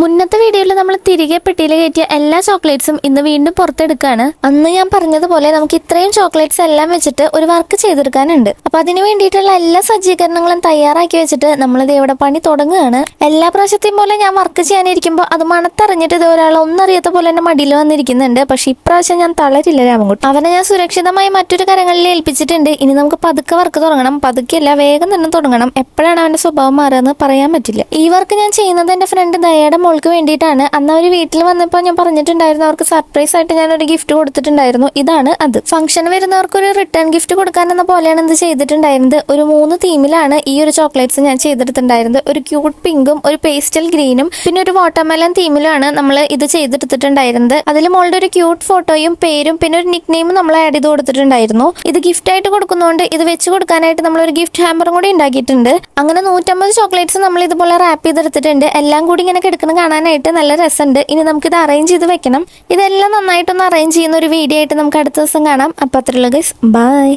മുന്നത്തെ വീഡിയോയിൽ നമ്മൾ തിരികെ പെട്ടിയിൽ കയറ്റിയ എല്ലാ ചോക്ലേറ്റ്സും ഇന്ന് വീണ്ടും പുറത്തെടുക്കാണ് അന്ന് ഞാൻ പറഞ്ഞതുപോലെ നമുക്ക് ഇത്രയും ചോക്ലേറ്റ്സ് എല്ലാം വെച്ചിട്ട് ഒരു വർക്ക് ചെയ്തെടുക്കാനുണ്ട്. അപ്പൊ അതിന് വേണ്ടിയിട്ടുള്ള എല്ലാ സജ്ജീകരണങ്ങളും തയ്യാറാക്കി വെച്ചിട്ട് നമ്മൾ ഇത് ഇവിടെ പണി തുടങ്ങുകയാണ്. എല്ലാ പ്രാവശ്യത്തെയും പോലെ ഞാൻ വർക്ക് ചെയ്യാനിരിക്കുമ്പോൾ അത് മണത്തറിഞ്ഞിട്ട് ഇത് ഒരാൾ ഒന്നറിയാത്ത പോലെ തന്നെ മടിയിൽ വന്നിരിക്കുന്നുണ്ട്. പക്ഷെ ഇപ്രാവശ്യം ഞാൻ തളരില്ല രാമൻകുട്ടി. അവനെ ഞാൻ സുരക്ഷിതമായി മറ്റൊരു കരങ്ങളിൽ ഏൽപ്പിച്ചിട്ടുണ്ട്. ഇനി നമുക്ക് പതുക്കെ വർക്ക് തുടങ്ങണം. പതുക്കെയല്ല വേഗം തന്നെ തുടങ്ങണം. എപ്പോഴാണ് അവന്റെ സ്വഭാവം മാറുക പറയാൻ പറ്റില്ല. ഈ വർക്ക് ഞാൻ ചെയ്യുന്നത് എന്റെ ഫ്രണ്ട് ദയയുടെ മോൾക്ക് വേണ്ടിയിട്ടാണ്. അന്ന് അവർ വീട്ടിൽ വന്നപ്പോൾ ഞാൻ പറഞ്ഞിട്ടുണ്ടായിരുന്നു അവർക്ക് സർപ്രൈസ് ആയിട്ട് ഞാൻ ഒരു ഗിഫ്റ്റ് കൊടുത്തിട്ടുണ്ടായിരുന്നു. ഇതാണ് അത്. ഫംഗ്ഷൻ വരുന്നവർക്ക് ഒരു റിട്ടേൺ ഗിഫ്റ്റ് കൊടുക്കാനെന്ന പോലെയാണ് ഇത് ചെയ്തിട്ടുണ്ടായിരുന്നത്. ഒരു മൂന്ന് തീമിലാണ് ഈ ഒരു ചോക്ലേറ്റ്സ് ഞാൻ ചെയ്തെടുത്തിട്ടുണ്ടായിരുന്നത്. ഒരു ക്യൂട്ട് പിങ്കും ഒരു പേസ്റ്റൽ ഗ്രീനും പിന്നെ ഒരു വാട്ടർമെലൻ തീമിലുമാണ് നമ്മൾ ഇത് ചെയ്തെടുത്തിട്ടുണ്ടായിരുന്നത്. അതിൽ മോളുടെ ഒരു ക്യൂട്ട് ഫോട്ടോയും പേരും പിന്നെ ഒരു നിക് നെയിമും നമ്മൾ ആഡ് ചെയ്ത് കൊടുത്തിട്ടുണ്ടായിരുന്നു. ഇത് ഗിഫ്റ്റ് ആയിട്ട് കൊടുക്കുന്നതുകൊണ്ട് ഇത് വെച്ച് കൊടുക്കാനായിട്ട് നമ്മൾ ഒരു ഗിഫ്റ്റ് ഹാമ്പറും കൂടി ഉണ്ടാക്കിയിട്ടുണ്ട്. അങ്ങനെ നൂറ്റമ്പത് ചോക്ലേറ്റ്സ് നമ്മൾ ഇതുപോലെ റാപ്പ് ചെയ്തെടുത്തിട്ടുണ്ട്. എല്ലാം കൂടി ഇങ്ങനെ കിടക്കുന്ന കാണാനായിട്ട് നല്ല രസമുണ്ട് ഇനി നമുക്കിത് അറേഞ്ച് ചെയ്ത് വെക്കണം. ഇതെല്ലാം നന്നായിട്ടൊന്ന് അറേഞ്ച് ചെയ്യുന്ന ഒരു വീഡിയോ ആയിട്ട് നമുക്ക് അടുത്ത ദിവസം കാണാം. അപ്പൊ അത്രയുള്ള ഗൈസ് ബൈ